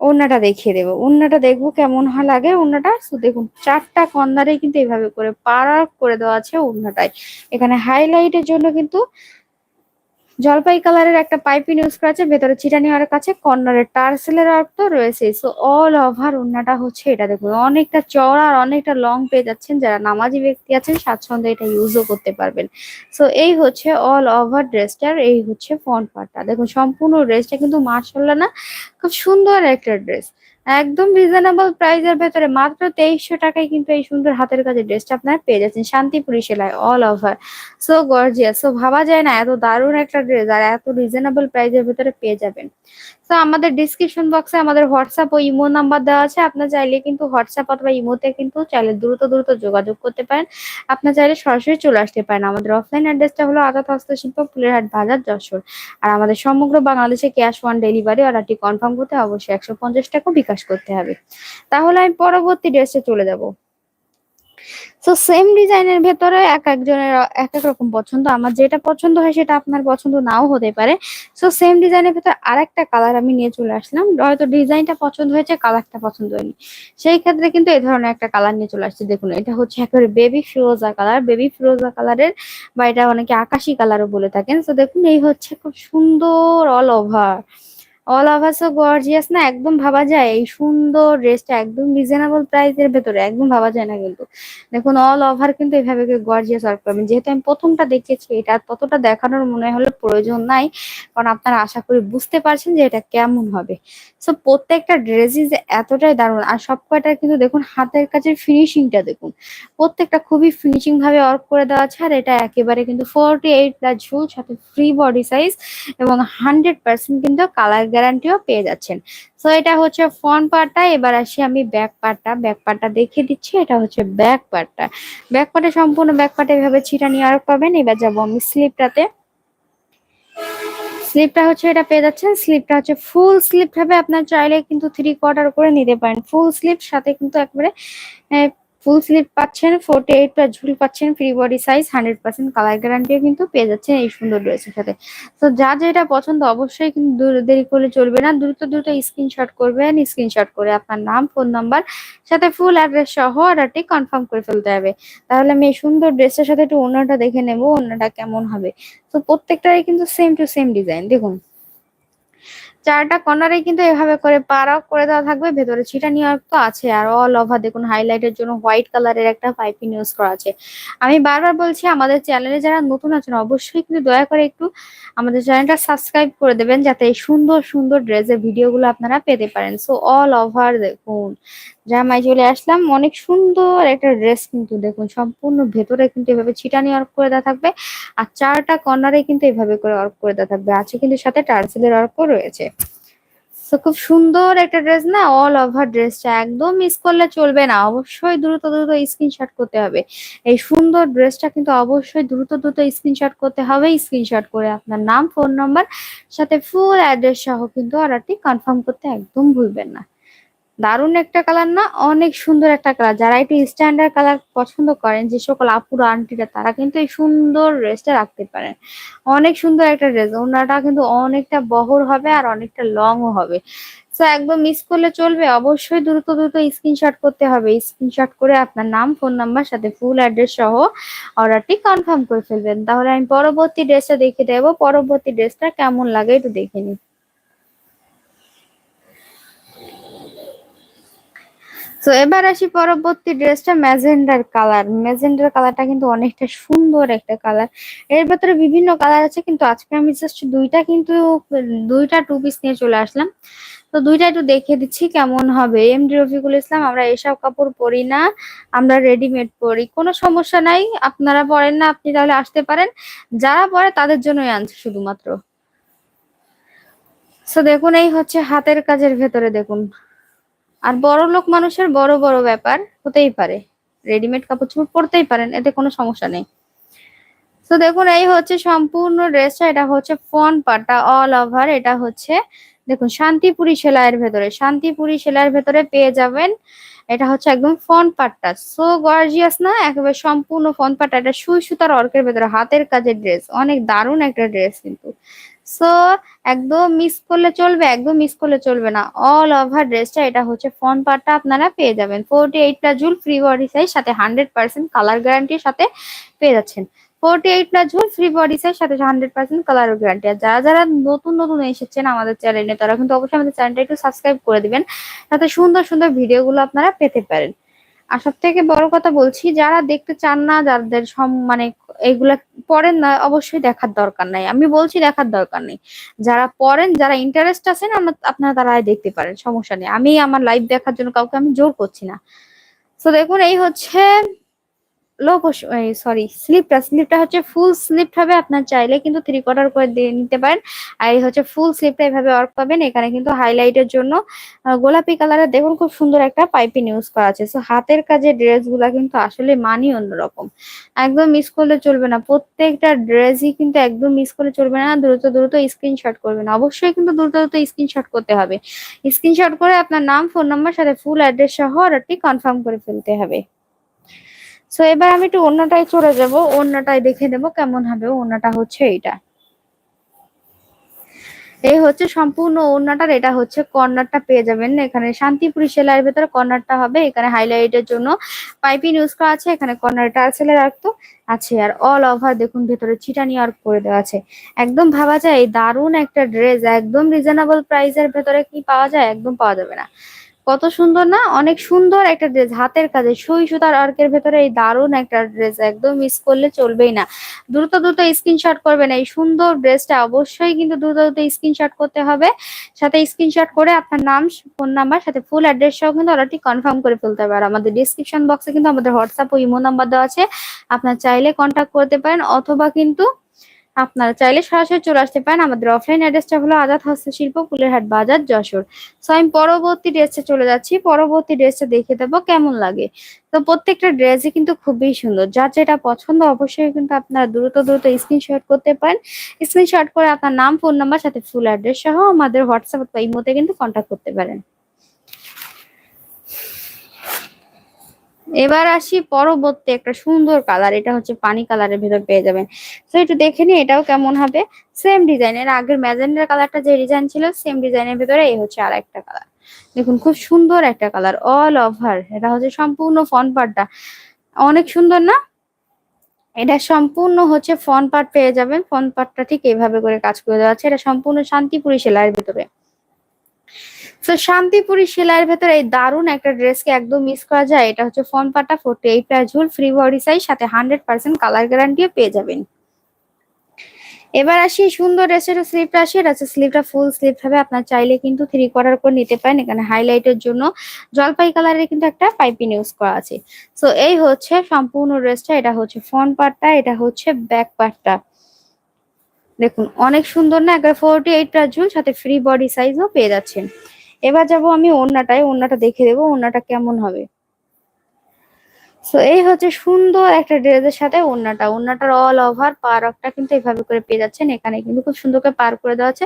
Speaker 1: ওড়নাটা দেখিয়ে দেবো। ওড়নাটা দেখব কেমন হয় লাগে। ওড়নাটা দেখুন, চারটা কন্দারে কিন্তু এইভাবে করে পাড়া করে দেওয়া আছে ওড়নাটায়। এখানে হাইলাইটের জন্য কিন্তু জলপাই কালারের একটা পাইপিং ইউজ করা আছে ভেতরে চিটানি হওয়ার কাছে কর্নারের টার্সেলের অর্থ রয়েছে। সো অল ওভার ওড়নাটা হচ্ছে এটা দেখুন। অনেকটা চড়া আর অনেকটা লং পেয়ে যাচ্ছেন যারা নামাজি ব্যক্তি আছেন, স্বাচ্ছন্দ্যে এটা ইউজও করতে পারবেন। সো এই হচ্ছে অল ওভার ড্রেসটার এই হচ্ছে ফ্রন্ট পার্টটা দেখুন, সম্পূর্ণ ড্রেসটা কিন্তু মার্শাল্লাহ না, খুব সুন্দর একটা ড্রেস একদম রিজনেবল প্রাইসের ভেতরে। মাত্র তেইশশো টাকায় কিন্তু এই সুন্দর হাতের কাছে ড্রেসটা আপনারা পেয়ে যাচ্ছেন। শান্তিপুরি সেলাই all over so gorgeous so ভাবা যায় না, এত দারুণ একটা ড্রেস আর এত রিজনেবল প্রাইসের ভেতরে পেয়ে যাবেন। তো আমাদের ডিসক্রিপশন বক্সে আমাদের হোয়াটসঅ্যাপ ও ইমো নাম্বার দেওয়া আছে। আপনার চাইলে কিন্তু হোয়াটসঅ্যাপ অথবা ইমোতে কিন্তু চাইলে দ্রুত দ্রুত যোগাযোগ করতে পারেন। আপনার চাইলে সরাসরি চলে আসতে পারেন। আমাদের অফলাইন অ্যাড্রেসটা হলো আজাদ হস্তশিল্প, ফুলেরহাট বাজার, যশোর। আর আমাদের সমগ্র বাংলাদেশে ক্যাশ ওয়ান ডেলিভারি অর্ডারটি কনফার্ম করতে অবশ্যই একশো পঞ্চাশ টাকা বিকাশ করতে হবে। তাহলে আমি পরবর্তী ড্রেসে চলে যাব। তো সেম ডিজাইনের ভেতরে এক একজনের, এক এক রকম পছন্দ। আমার যেটা পছন্দ হয় সেটা আপনার পছন্দ নাও হতে পারে। সো সেম ডিজাইনের ভেতরে আরেকটা কালার আমি নিয়ে চলে আসলাম। হয়তো ডিজাইনটা পছন্দ হয়েছে কালারটা পছন্দ হয়নি। সেই ক্ষেত্রে কিন্তু এই ধরনের একটা কালার নিয়ে চলে আসছে। দেখুন, এটা হচ্ছে একেবারে বেবি ফিরোজা কালার বেবি ফিরোজা কালারের বা এটা অনেকে আকাশি কালারও বলে থাকেন। তো দেখুন, এই হচ্ছে খুব সুন্দর all over all over so gorgeous না? একদম ভাবা যায়। এই সুন্দর ড্রেসটা একদম রিজনেবল প্রাইসের ভেতরে, একদম ভাবা যায় না কিন্তু। দেখুন অল ওভার কিন্তু এইভাবে গর্জিয়াস ওয়ার্ক পাবেন যেহেতু আমি প্রথমটা দেখেছি, এটা ততটা দেখানোর মনে হলো প্রয়োজন নাই। কারণ আপনারা আশা করি বুঝতে পারছেন যে এটা কেমন হবে। সো প্রত্যেকটা ড্রেসই যে এতটাই দারুণ। আর সব কয়টা কিন্তু দেখুন, হাতের কাছে ফিনিশিংটা দেখুন। প্রত্যেকটা খুবই ফিনিশিং ভাবে ওয়ার্ক করে দেওয়া আছে। আর এটা একেবারে কিন্তু ফোরটি এইট প্লাস ঝুল সাথে ফ্রি বডি সাইজ এবং হান্ড্রেড পার্সেন্ট কিন্তু কালার গ্যারান্টিও পেয়ে যাচ্ছেন। সো এটা হচ্ছে ফ্রন্ট পার্টটা এবার আসি আমি ব্যাক পার্টটা ব্যাক পার্টটা দেখিয়ে দিচ্ছি। এটা হচ্ছে ব্যাক পার্টটা ব্যাক পার্টে সম্পূর্ণ ব্যাক পার্টে এভাবে ছিটা নিয়ে আর পাবেন। এবার যাব আমি স্লিপটাতে স্লিপটা হচ্ছে এটা পেয়ে যাচ্ছেন। স্লিপটা হচ্ছে ফুল স্লিপ হবে। আপনার চাইলে কিন্তু থ্রি কোয়ার্টার করে নিতে পারেন। ফুল স্লিপ সাথে কিন্তু একবারে ফুল স্লিপ পাচ্ছেন ফোর্টি এইট প্লাস ঝুল পাচ্ছেন free body size hundred percent colour গ্যারান্টিও কিন্তু পেয়ে যাচ্ছেন এই সুন্দর ড্রেসের সাথে। তো যা যেটা পছন্দ অবশ্যই কিন্তু দেরি করলে চলবে না। দ্রুত দ্রুত স্ক্রিনশট করবেন স্ক্রিনশট করে আপনার নাম ফোন নাম্বার সাথে ফুল অ্যাড্রেস সহ অর্ডারটি কনফার্ম করে ফেলতে হবে। তাহলে আমি এই সুন্দর ড্রেসের সাথে একটু অন্যটা দেখে নেব অন্যটা কেমন হবে। তো প্রত্যেকটাই কিন্তু সেম টু সেম ডিজাইন দেখুন। চারটা কর্নারে কিন্তু এভাবে করে পাড়াও করে দেওয়া থাকবে। ভেতরে ছিটা নিয়ার তো আছে আর অল ওভার দেখুন হাইলাইটের জন্য হোয়াইট কালারের একটা পাইপিং ইউজ করা আছে। আমি বারবার বলছি, আমাদের চ্যানেলে যারা নতুন আছেন, অবশ্যই কিন্তু দয়া করে একটু আমাদের চ্যানেলটা সাবস্ক্রাইব করে দেবেন, যাতে এই সুন্দর সুন্দর ড্রেসের ভিডিওগুলো আপনারা পেতে পারেন। সো অল ওভার দেখুন। জামাই চলে আসলাম। অনেক সুন্দর একটা ড্রেস কিন্তু দেখুন, সম্পূর্ণ ভেতরে কিন্তু এভাবে ছিটানি ওয়ার্ক করে দেওয়া থাকবে। আর চারটা কর্নারে কিন্তু এভাবে করে ওয়ার্ক করে দেওয়া থাকবে। আছে কিন্তু সাথে টার্সেলের ওয়ার্কও রয়েছে। খুব সুন্দর একটা ড্রেস না অল ওভার ড্রেসটা একদম মিস করলে চলবে না। অবশ্যই দ্রুত দ্রুত স্ক্রিনশট করতে হবে। এই সুন্দর ড্রেসটা কিন্তু অবশ্যই দ্রুত দ্রুত স্ক্রিনশট করতে হবে। স্ক্রিনশট করে আপনার নাম ফোন নাম্বার সাথে ফুল অ্যাড্রেস সহ কিন্তু অর্ডারটি কনফার্ম করতে একদম ভুলবেন না। দারুণ একটা কালার না, অনেক সুন্দর একটা কালার যারা একটু স্ট্যান্ডার্ড কালার পছন্দ করেন, যে সকল আপুরা, আন্টিরা, তারা কিন্তু এই সুন্দর ড্রেসটা রাখতে পারেন। অনেক সুন্দর একটা ড্রেস ওনাটা কিন্তু অনেকটা বহর হবে আর অনেকটা লংও হবে। তো একদম মিস করলে চলবে, অবশ্যই দ্রুত দ্রুত স্ক্রিনশট করতে হবে। স্ক্রিনশট করে আপনার নাম ফোন নাম্বার সাথে ফুল অ্যাড্রেস সহ অর্ডারটি কনফার্ম করে ফেলবেন। তাহলে আমি পরবর্তী ড্রেসটা দেখে দেবো। পরবর্তী ড্রেসটা কেমন লাগে, একটু দেখে নিই তো এবার আসি পরবর্তী ড্রেসটা, ম্যাজেন্ডার কালার। ম্যাজেন্ডার কালারটা কিন্তু অনেকটা সুন্দর একটা কালার। এর ভেতরে বিভিন্ন কালার আছে, কিন্তু আজকে আমি জাস্ট দুইটা কিন্তু, দুইটা টু পিস নিয়ে চলে আসলাম। তো দুইটা একটু দেখিয়ে দিচ্ছি কেমন হবে। এমডি রফিকুল ইসলাম, আমরা এসব কাপড় পরি না, আমরা রেডিমেড পরি। কোনো সমস্যা নাই, আপনারা পরেন না, আপনি তাহলে আসতে পারেন। যারা পরে তাদের জন্যই আনছে শুধুমাত্র। তো দেখুন, এই হচ্ছে হাতের কাজের ভেতরে দেখুন। আর বড় লোক মানুষের বড় বড় ব্যাপার হতেই পারে। রেডিমেড কাপড় চোপড় পরতেই পারেন, এতে কোনো সমস্যা নেই। তো দেখুন, এই হচ্ছে সম্পূর্ণ ড্রেসটা, এটা হচ্ছে ফন পাটা অল ওভার এটা হচ্ছে, দেখুন, শান্তিপুরি সেলাইয়ের ভেতরে, শান্তিপুরি সেলাইয়ের ভেতরে পেয়ে যাবেন, এটা হচ্ছে একদম ফন পাটটা সো গর্জিয়াস না? একেবারে সম্পূর্ণ ফন পাটটা এটা সুই সুতার অর্কের ভেতরে, হাতের কাজের ড্রেস অনেক দারুণ একটা ড্রেস কিন্তু। সো একদম মিস করলে চলবে, একদম মিস করলে চলবে না। অল ওভার ড্রেসটা এটা হচ্ছে ফন পার্টটা আপনারা পেয়ে যাবেন। ফোরটি এইট জুল ফ্রি বডি সাইজ সাথে হান্ড্রেড পার্সেন্ট কালার গ্যারান্টির সাথে পেয়ে যাচ্ছেন। ফোরটি এইট ঝুল ফ্রি বডি সাইজ সাথে হান্ড্রেড পার্সেন্ট কালার গ্যারান্টি আর যারা যারা নতুন নতুন এসেছেন আমাদের চ্যানেলে তারা কিন্তু অবশ্যই আমাদের চ্যানেলটা একটু সাবস্ক্রাইব করে দিবেন। যাতে সুন্দর সুন্দর ভিডিওগুলো আপনারা পেতে পারেন। আর সব থেকে বড় কথা বলছি, যারা দেখতে চান না, যাদের সম মানে এগুলা পড়েন না, অবশ্যই দেখার দরকার নাই। আমি বলছি দেখার দরকার নেই। যারা পড়েন, যারা ইন্টারেস্ট আছেন আপনারা তারা দেখতে পারেন, সমস্যা নেই। আমি আমার লাইভ দেখার জন্য কাউকে আমি জোর করছি না। তো দেখুন, এই হচ্ছে লো সরি স্লিপটা স্লিপটা হচ্ছে ফুল স্লিপ হবে, আপনার চাইলে কিন্তু থ্রি কোয়ার্টার করে দিয়ে নিতে পারেন। আর এই হচ্ছে ফুল স্লিপটা এভাবে ওয়ার্ক পাবেন, এখানে কিন্তু হাইলাইটের জন্য গোলাপি কালারের দেখুন খুব সুন্দর একটা পাইপিং ইউজ করা আছে। সো হাতের কাজে ড্রেসগুলা কিন্তু আসলে মানি অন্যরকম। একদম মিস করলে চলবে না, প্রত্যেকটা ড্রেসই কিন্তু একদম মিস করলে চলবে না, দ্রুত দ্রুত স্ক্রিনশট করবেন। অবশ্যই কিন্তু দ্রুত দ্রুত স্ক্রিনশট করতে হবে। স্ক্রিনশট করে আপনার নাম ফোন নাম্বার সাথে ফুল অ্যাড্রেস সহ অর্ডারটি কনফার্ম করে ফেলতে হবে। সো এবার আমি একটু অন্যটায় চলে যাব, অন্যটায় দেখে দেবো কেমন হবে অন্যটা হচ্ছে এইটা। এই হচ্ছে সম্পূর্ণ ওড়নাটার এটা হচ্ছে কর্নারটা পেয়ে যাবেন। এখানে শান্তিপুরি সেলাইয়ের ভেতরে কর্নারটা হবে, এখানে হাইলাইটের জন্য পাইপিং ইউজ করা আছে, এখানে কর্নার টার্সেলের আর্ক তো আছে। আর অল ওভার দেখুন, ভেতরে চিটানি আর্ক করে দেওয়া আছে। একদম ভাবা যায় দারুণ একটা ড্রেস একদম রিজনেবল প্রাইসের ভেতরে কি পাওয়া যায়, একদম পাওয়া যাবে না। কত সুন্দর না? অনেক সুন্দর একটা ড্রেস হাতের কাজে। সুই সুতার আর্কের ভেতরে এই দারুণ একটা ড্রেস একদম মিস করলে চলবেই না। দ্রুত দ্রুত স্ক্রিনশট করবেন। এই সুন্দর ড্রেসটা অবশ্যই কিন্তু দ্রুত দ্রুত স্ক্রিনশট করতে হবে। সাথে স্ক্রিনশট করে আপনার নাম ফোন নাম্বার সাথে ফুল অ্যাড্রেস সহ কিন্তু অর্ডারটি কনফার্ম করে ফেলতে হবে। আর আমাদের ডিসক্রিপশন বক্সে কিন্তু আমাদের হোয়াটসঅ্যাপ ও ইমো নাম্বার দেওয়া আছে। আপনার চাইলে কন্ট্যাক্ট করতে পারেন, অথবা কিন্তু আপনারা চাইলে সরাসরি চলে আসতে পারেন। আমাদের অফলাইন অ্যাড্রেসটা হলো আজাদ হস্তশিল্প কুলেরহাট বাজার, যশোর। সো আমি পরবর্তী ড্রেসটা চলে যাচ্ছি। পরবর্তী ড্রেসটা দেখে দেবো কেমন লাগে। তো প্রত্যেকটা ড্রেসই কিন্তু খুবই সুন্দর। যার যেটা পছন্দ, অবশ্যই কিন্তু আপনারা দ্রুত দ্রুত স্ক্রিনশট করতে পারেন। স্ক্রিনশট করে আপনার নাম ফোন নাম্বার সাথে ফুল অ্যাড্রেস সহ আমাদের হোয়াটসঅ্যাপ বা ইমোতে কিন্তু কন্ট্যাক্ট করতে পারেন। এবার আসি পরবর্তী একটা সুন্দর কালার এটা হচ্ছে পানি কালারের ভেতর পেয়ে যাবেন। তো একটু দেখে নি এটাও কেমন হবে। সেম ডিজাইনের আগের ম্যাজেন্ডার কালারটা যে ডিজাইন ছিল সেম ডিজাইনের ভেতরে এই হচ্ছে আর একটা কালার দেখুন, খুব সুন্দর একটা কালার অল ওভার এটা হচ্ছে সম্পূর্ণ ফন পার্টটা অনেক সুন্দর না? এটা সম্পূর্ণ হচ্ছে ফন পার্ট পেয়ে যাবেন। ফন পার্টটা ঠিক এইভাবে করে কাজ করে দেওয়া আছে। এটা সম্পূর্ণ শান্তিপুরি সেলাইয়ের ভেতরে। তো শান্তিপুরি সেলাইয়ের ভেতরে এই দারুণ একটা ড্রেসকে একদম মিস করা যায়। এটা হচ্ছে ফন পাটা ফোর্টি এইট ঝুল ফ্রি বডি সাইজ সাথে হান্ড্রেড পার্সেন্ট কালার গ্যারান্টিও পেয়ে যাবেন। এবার আসি সুন্দর ড্রেসের স্লিপটা আসে। এটা হচ্ছে স্লিপটা ফুল স্লিপ হবে। আপনার চাইলে কিন্তু থ্রি কোয়ার্টার করে নিতে পারেন। এখানে হাইলাইটের জন্য জলপাই কালারের কিন্তু একটা পাইপিং ইউজ করা আছে। সো এই হচ্ছে সম্পূর্ণ ড্রেসটা এটা হচ্ছে ফ্রন্ট পার্টটা এটা হচ্ছে ব্যাক পার্টটা দেখুন, অনেক সুন্দর না? একবার ফোরটি এইট ঝুল, সাথে ফ্রি বডি সাইজও পেয়ে যাচ্ছেন। এবার যাব আমি ওড়নাটায়, ওড়নাটা দেখে দেবো ওড়নাটা কেমন হবে। সো এই হচ্ছে সুন্দর একটা ড্রেসের সাথে ওড়নাটা। ওড়নাটার অল ওভার পারকটা কিন্তু এভাবে করে পেয়ে যাচ্ছেন। এখানে কিন্তু খুব সুন্দর করে পার করে দেওয়া আছে।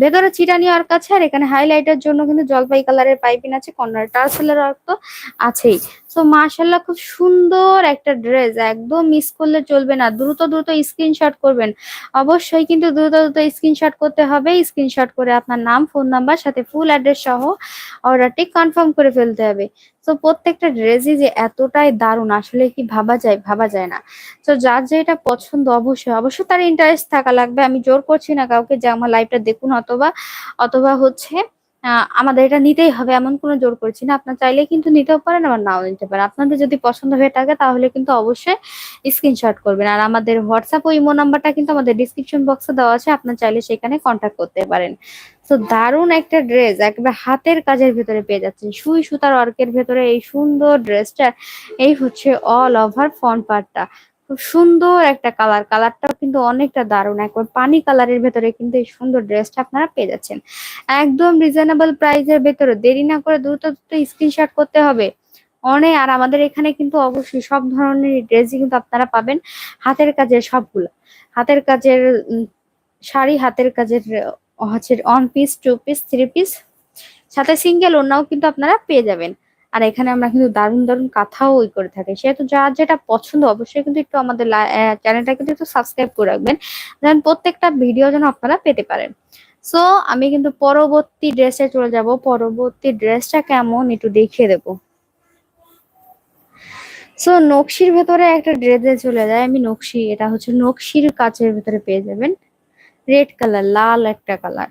Speaker 1: ভেতরে চিটানি ওয়ার্ক আছে আর এখানে হাইলাইটের জন্য কিন্তু জলপাই কালারের পাইপিং আছে, কর্নার টার্সেলের ওয়ার্ক তো আছেই। সো মাশাল্লাহ খুব সুন্দর একটা ড্রেস একদম মিস করলে চলবে না। দ্রুত দ্রুত স্ক্রিনশট করবেন। অবশ্যই কিন্তু দ্রুত দ্রুত স্ক্রিনশট করতে হবে। স্ক্রিনশট করে আপনার নাম ফোন নাম্বার সাথে ফুল অ্যাড্রেস সহ অর্ডারটি কনফার্ম করে ফেলতে হবে। তো প্রত্যেকটা ড্রেসই যে এতটাই দারুণ, আসলে কি ভাবা যায় ভাবা যায় না। তো যার যেটা পছন্দ অবশ্যই অবশ্যই তার ইন্টারেস্ট থাকা লাগবে। আমি জোর করছি না কাউকে যে আমার লাইফটা দেখুন অথবা অথবা হচ্ছে আমাদের এটা নিতেই হবে, এমন কোনো জোর করছি না। আপনার চাইলে কিন্তু নিতেও পারেন, আবার নাও নিতে পারেন। আপনাদের যদি পছন্দ হয়ে থাকে, তাহলে কিন্তু অবশ্যই স্ক্রিনশট করবেন। আর আমাদের হোয়াটসঅ্যাপ ও ইমো নাম্বারটা কিন্তু আমাদের ডিসক্রিপশন বক্সে দেওয়া আছে, আপনার চাইলে সেখানে কন্ট্যাক্ট করতে পারেন। তো দারুণ একটা ড্রেস একবার হাতের কাজের ভেতরে পেয়ে যাচ্ছেন। সুই সুতার ওয়ার্কের ভেতরে এই সুন্দর ড্রেসটা এই হচ্ছে অল ওভার ফ্রন্ট পার্টটা খুব সুন্দর একটা কালার কালারটাও কিন্তু অনেকটা দারুণ। একবার পানি কালারের ভেতরে কিন্তু এই সুন্দর ড্রেসটা আপনারা পেয়ে যাচ্ছেন। একদম রিজনেবল প্রাইসের ভেতরে। দেরি না করে দ্রুত দ্রুত স্ক্রিনশট করতে হবে। অনেক, আর আমাদের এখানে কিন্তু অবশ্যই সব ধরনের ড্রেসই কিন্তু আপনারা পাবেন। হাতের কাজের সবগুলো। হাতের কাজের শাড়ি, হাতের কাজের, হচ্ছে one piece two piece three piece সাথে সিঙ্গেল ওনাও কিন্তু আপনারা পেয়ে যাবেন। আর এখানে আমরা কিন্তু দারুণ দারুণ কাঁথাও ওই করে থাকি। সেহেতু যার যেটা পছন্দ অবশ্যই কিন্তু একটু আমাদের চ্যানেলটা কিন্তু একটু সাবস্ক্রাইব করে রাখবেন। যেন প্রত্যেকটা ভিডিও যেন আপনারা পেতে পারেন। সো আমি কিন্তু পরবর্তী ড্রেসে চলে যাব। পরবর্তী ড্রেসটা কেমন একটু দেখিয়ে দেবো। সো নকশির ভেতরে একটা ড্রেসে চলে যায় আমি, নকশি, এটা হচ্ছে নকশির কাচের ভেতরে পেয়ে যাবেন। রেড কালার লাল একটা কালার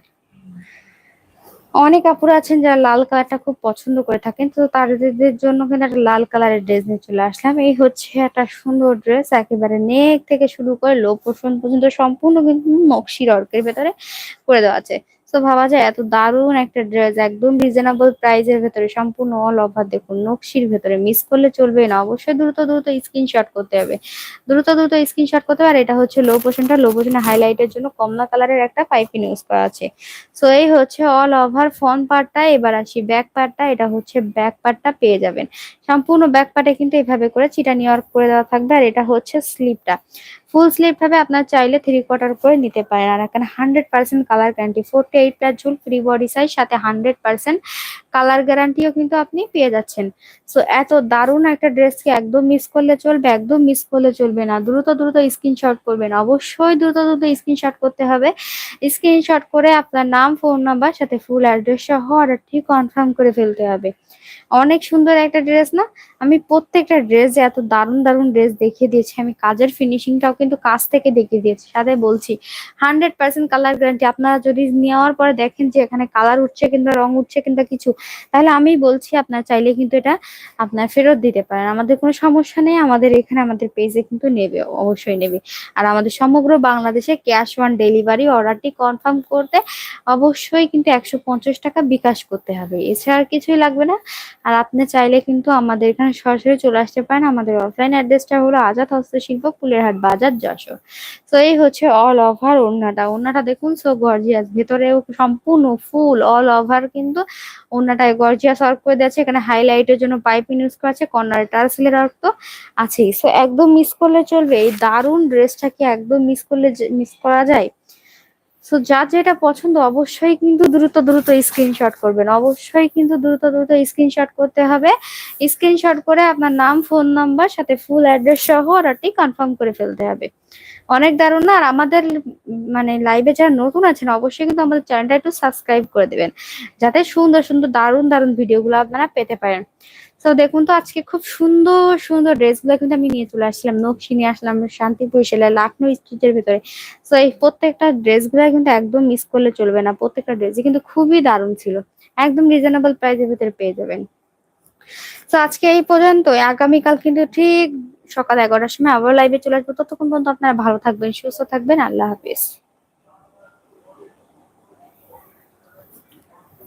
Speaker 1: অনেক আপুরা আছেন যারা লাল কালারটা খুব পছন্দ করে থাকেন, তো তাদের জন্য কিন্তু একটা লাল কালারের ড্রেস নিয়ে চলে আসলাম। এই হচ্ছে একটা সুন্দর ড্রেস, একেবারে নেক থেকে শুরু করে লো পোর্শন পর্যন্ত সম্পূর্ণ কিন্তু নকশির অর্কের ভেতরে করে দেওয়া আছে। তো ভাবা যায়, এত দারুণ একটা ড্রেস একদম রিজনেবল প্রাইসের ভেতরে, সম্পূর্ণ অল ওভার দেখুন নকশির ভেতরে। মিস করলে চলবে না, অবশ্যই দ্রুত দ্রুত স্ক্রিনশট করতে হবে। দ্রুত দ্রুত স্ক্রিনশট করতে হবে, আর এটা হচ্ছে লো পোর্শনটা লো পোর্শনে হাইলাইটের জন্য কমলা কালারের একটা পাইপিং ইউজ করা আছে সো এই হচ্ছে অল ওভার ফ্রন্ট পার্টটা এবার আসি ব্যাক পার্টটা এটা হচ্ছে ব্যাক পার্টটা পেয়ে যাবেন। সম্পূর্ণ ব্যাক পার্টে কিন্তু এইভাবে করে চিটানি ওয়ার্ক করে দেওয়া থাকবে, আর এটা হচ্ছে স্লিপটা ফুল স্লিভ ভাবে আপনার চাইলে থ্রি কোয়ার্টার করে নিতে পারেন। আর এখানে hundred percent colour guarantee forty eight plus ঝুল ফ্রি বডি সাইজ সাথে হান্ড্রেড পার্সেন্ট কালার গ্যারান্টিও কিন্তু আপনি পেয়ে যাচ্ছেন। সো এত দারুণ একটা ড্রেসকে একদম মিস করলে চলবে, একদম মিস করলে চলবে না। দ্রুত দ্রুত স্ক্রিনশট করবেন। অবশ্যই দ্রুত দ্রুত স্ক্রিনশট করতে হবে। স্ক্রিনশট করে আপনার নাম ফোন নাম্বার সাথে ফুল অ্যাড্রেস সহ অর্ডারটি কনফার্ম করে ফেলতে হবে। অনেক সুন্দর একটা ড্রেস না? আমি প্রত্যেকটা ড্রেস এত দারুণ দারুণ ড্রেস দেখিয়ে দিয়েছি। আমি কাজের ফিনিশিংটাও কিন্তু কাজ থেকে দেখিয়ে দিয়েছি। সাথে বলছি হান্ড্রেড পার্সেন্ট কালার গ্যারান্টি আপনারা যদি নেওয়ার পরে দেখেন যে এখানে কালার উঠছে কিংবা রং উঠছে কিংবা কিছু, তাহলে আমি বলছি আপনার চাইলে কিন্তু এটা আপনার ফেরত দিতে পারেন। আমাদের কোনো সমস্যা নেই। আমাদের এখানে আমাদের পেজে কিন্তু নেবে, অবশ্যই নেবে। আর আমাদের সমগ্র বাংলাদেশে ক্যাশ অন ডেলিভারি অর্ডারটি কনফার্ম করতে অবশ্যই কিন্তু একশো পঞ্চাশ টাকা বিকাশ করতে হবে। এছাড়া আর কিছুই লাগবে না। আর আপনি চাইলে কিন্তু আমাদের এখানে সরাসরি চলে আসতে পারেন। আমাদের অফলাইন অ্যাড্রেসটা হলো আজাদ হস্তশিল্প, ফুলেরহাট বাজার, যশোর। তো এই হচ্ছে অল ওভার ওড়নাটা। ওড়নাটা দেখুন সো গর্জিয়াস ভেতরেও সম্পূর্ণ ফুল অল ওভার কিন্তু ওড়নাটায় গর্জিয়াস ওয়ার্ক করে দিয়েছে। এখানে হাইলাইটের জন্য পাইপিং ইউজ করা আছে কর্নার টার্সেলের ওয়ার্ক তো আছেই। সো একদম মিস করলে চলবে। এই দারুণ ড্রেসটাকে একদম মিস করলে মিস করা যায়? সো যার যেটা পছন্দ, অবশ্যই কিন্তু দ্রুত দ্রুত স্ক্রিনশট করবেন। অবশ্যই কিন্তু দ্রুত দ্রুত স্ক্রিনশট করতে হবে। স্ক্রিনশট করে আপনার নাম ফোন নাম্বার সাথে ফুল অ্যাড্রেস সহ অর্ডারটি কনফার্ম করে ফেলতে হবে। অনেক দারুণ না? আর আমাদের মানে লাইভে যারা নতুন আছেন, অবশ্যই কিন্তু আমাদের চ্যানেলটা একটু সাবস্ক্রাইব করে দেবেন। যাতে সুন্দর সুন্দর, দারুণ দারুণ ভিডিওগুলো আপনারা পেতে পারেন। তো দেখুন তো আজকে খুব সুন্দর সুন্দর ড্রেসগুলো কিন্তু আমি নিয়ে চলে আসলাম। নকশি নিয়ে আসলাম শান্তিপুর সেলাই লাখনৌ স্ট্রিটের ভিতরে। তো এই প্রত্যেকটা ড্রেসগুলো কিন্তু একদম মিস করলে চলবে না। প্রত্যেকটা ড্রেসই কিন্তু খুবই দারুণ ছিল। একদম রিজনেবল প্রাইসের ভিতরে পেয়ে যাবেন। তো আজকে এই পর্যন্ত আগামীকাল কিন্তু ঠিক সকাল এগারোটার সময় আবার লাইভে চলে আসব। ততক্ষণ পর্যন্ত আপনারা ভালো থাকবেন, সুস্থ থাকবেন। আল্লাহ হাফিজ।